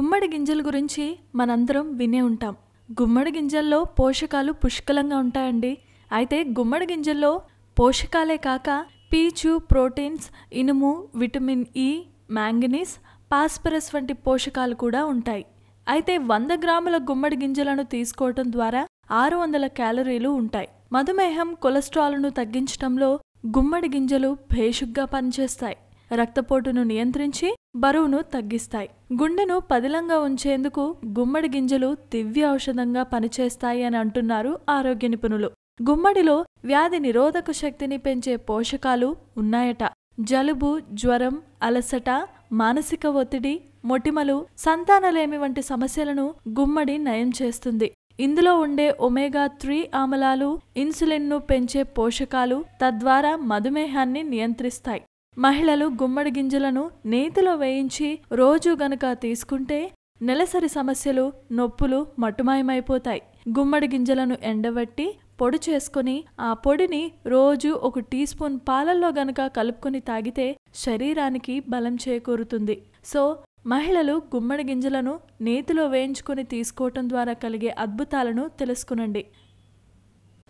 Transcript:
గుమ్మడి గింజల గురించి మనందరం వినే ఉంటాం. గుమ్మడి గింజల్లో పోషకాలు పుష్కలంగా ఉంటాయండి. అయితే గుమ్మడి గింజల్లో పోషకాలే కాక పీచు ప్రోటీన్స్ ఇనుము విటమిన్ ఇ మ్యాంగనీస్ పాస్పరస్ వంటి పోషకాలు కూడా ఉంటాయి. అయితే వంద గ్రాముల గుమ్మడి గింజలను తీసుకోవటం ద్వారా ఆరు వందల క్యాలరీలు ఉంటాయి. మధుమేహం కొలెస్ట్రాల్ను తగ్గించడంలో గుమ్మడి గింజలు భేషుగ్గా పనిచేస్తాయి. రక్తపోటును నియంత్రించి బరువును తగ్గిస్తాయి. గుండెను పదిలంగా ఉంచేందుకు గుమ్మడి గింజలు దివ్య ఔషధంగా పనిచేస్తాయి అని అంటున్నారు ఆరోగ్య నిపుణులు. గుమ్మడిలో వ్యాధి నిరోధక శక్తిని పెంచే పోషకాలు ఉన్నాయట. జలుబు జ్వరం అలసట మానసిక ఒత్తిడి మొటిమలు సంతానలేమి వంటి సమస్యలను గుమ్మడి నయం చేస్తుంది. ఇందులో ఉండే ఒమేగా త్రీ ఆమ్లాలు ఇన్సులిన్ను పెంచే పోషకాలు తద్వారా మధుమేహాన్ని నియంత్రిస్తాయి. మహిళలు గుమ్మడి గింజలను నేతిలో వేయించి రోజు గనక తీసుకుంటే నెలసరి సమస్యలు నొప్పులు మటుమాయమైపోతాయి. గుమ్మడి గింజలను ఎండబట్టి పొడి చేసుకుని ఆ పొడిని రోజు ఒక టీ స్పూన్ పాలల్లో గనక కలుపుకొని తాగితే శరీరానికి బలం చేకూరుతుంది. సో మహిళలు గుమ్మడి గింజలను నేతిలో వేయించుకొని తీసుకోవటం ద్వారా కలిగే అద్భుతాలను తెలుసుకునండి.